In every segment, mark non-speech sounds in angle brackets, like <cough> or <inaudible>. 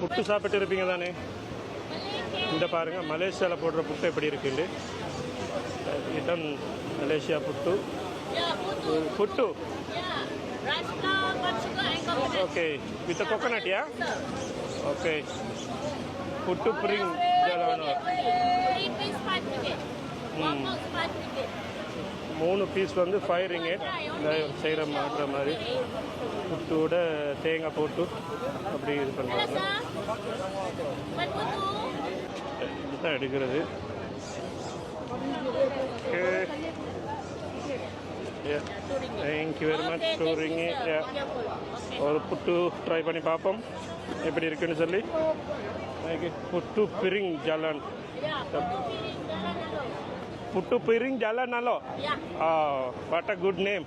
புட்டு சாப்பிட்டு இருப்பீங்க தானே இந்த பாருங்க மலேசியாவில் போடுற புட்டு எப்படி இருக்குண்டு இதான் Malaysia puttu. Puttu. Okay with coconut yeah. Okay puttu bring ஜலவனோ மூணு பீஸ் வந்து ஃபைவ் ரிங்கெட் இந்த செய்கிற மாட்டுற மாதிரி. புட்டோட தேங்காய் போட்டு அப்படி இது பண்ணுறாங்க. இதுதான் எடுக்கிறது. Thank you very much Okay, too thank you, ரிங்கி sir. Wonderful. Okay. ஒரு புட்டு ட்ரை பண்ணி பார்ப்போம் எப்படி இருக்குன்னு சொல்லி. புட்டு பிரிங் ஜலன் Ya, putu piring jalan dulu. புட்டு பிரிங் அலோ Ya. What a good name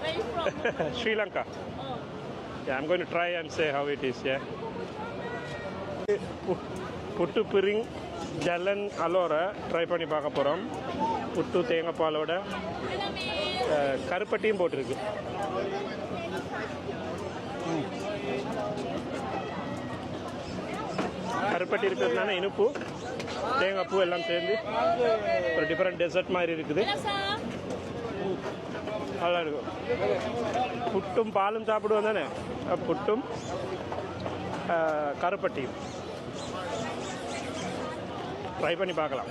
Where you from? <laughs> Sri Lanka Oh. Yeah, I'm going to try and say how it is, yeah. பு- புட்டு பிரிங் ஜலன் அலோரை ட்ரை பண்ணி பார்க்க போகிறோம் புட்டு தேங்காய் பாலோட கருப்பட்டியும் போட்டிருக்கு. கருப்பட்டி இருக்கிறதுனால இனிப்பு தேங்காய் பூ எல்லாம் சேர்ந்து ஒரு டிஃப்ரெண்ட் டெசர்ட் மாதிரி இருக்குது. நல்லா இருக்கும். புட்டும் பாலும் சாப்பிடுவோம் தானே? புட்டும் கருப்பட்டியும். ட்ரை பண்ணி பார்க்கலாம்.